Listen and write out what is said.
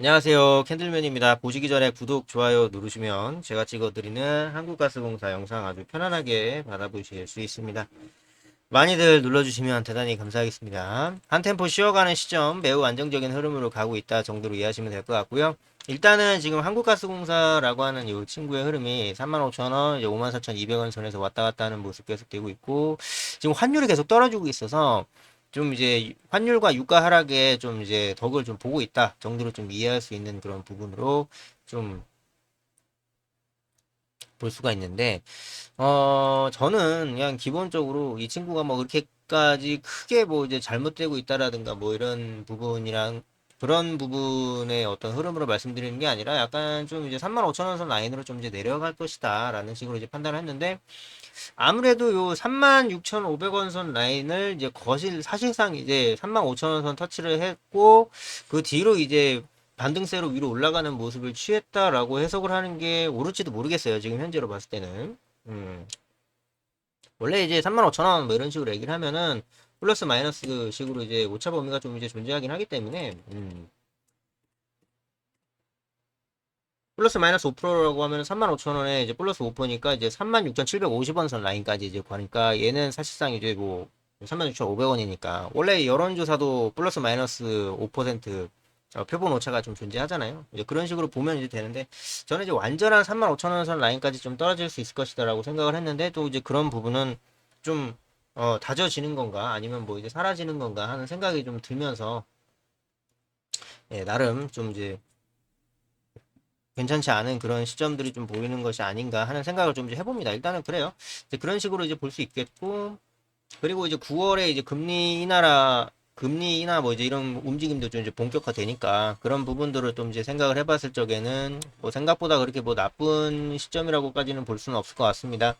안녕하세요. 캔들맨입니다. 보시기 전에 구독, 좋아요 누르시면 제가 찍어드리는 한국가스공사 영상 아주 편안하게 받아보실 수 있습니다. 많이들 눌러주시면 대단히 감사하겠습니다. 한 템포 쉬어가는 시점 매우 안정적인 흐름으로 가고 있다 정도로 이해하시면 될 것 같고요. 일단은 지금 한국가스공사라고 하는 이 친구의 흐름이 35,000원, 이제 54,200원 선에서 왔다 갔다 하는 모습 계속되고 있고 지금 환율이 계속 떨어지고 있어서 좀 이제 환율과 유가 하락에 좀 이제 덕을 좀 보고 있다 정도로 좀 이해할 수 있는 그런 부분으로 좀 볼 수가 있는데 어 저는 그냥 기본적으로 이 친구가 뭐 그렇게까지 크게 뭐 이제 잘못되고 있다라든가 뭐 이런 부분이랑 그런 부분의 어떤 흐름으로 말씀드리는 게 아니라 약간 좀 이제 35,000원 선 라인으로 좀 이제 내려갈 것이다 라는 식으로 이제 판단을 했는데 아무래도 요 36,500원 선 라인을 이제 거실 사실상 이제 35,000원 선 터치를 했고 그 뒤로 이제 반등세로 위로 올라가는 모습을 취했다라고 해석을 하는 게 옳을지도 모르겠어요. 지금 현재로 봤을 때는. 음. 원래 이제 35,000원 뭐 이런 식으로 얘기를 하면은 플러스 마이너스 식으로 이제 오차 범위가 좀 이제 존재하긴 하기 때문에 음. 플러스 마이너스 5%라고 하면 35,000원에 이제 플러스 5%니까 이제 36,750원 선 라인까지 이제 가니까 얘는 사실상 이제 뭐 36,500원이니까 원래 여론조사도 플러스 마이너스 5% 어, 표본 오차가 좀 존재하잖아요. 이제 그런 식으로 보면 이제 되는데 저는 이제 완전한 35,000원 선 라인까지 좀 떨어질 수 있을 것이다라고 생각을 했는데 또 이제 그런 부분은 좀 어, 다져지는 건가 아니면 뭐 이제 사라지는 건가 하는 생각이 좀 들면서 예, 나름 좀 이제 괜찮지 않은 그런 시점들이 좀 보이는 것이 아닌가 하는 생각을 좀 이제 해봅니다. 일단은 그래요. 이제 그런 식으로 이제 볼 수 있겠고, 그리고 이제 9월에 이제 금리 인하라, 금리 인하 뭐 이제 이런 움직임도 좀 이제 본격화 되니까 그런 부분들을 좀 이제 생각을 해봤을 적에는 뭐 생각보다 그렇게 뭐 나쁜 시점이라고까지는 볼 수는 없을 것 같습니다.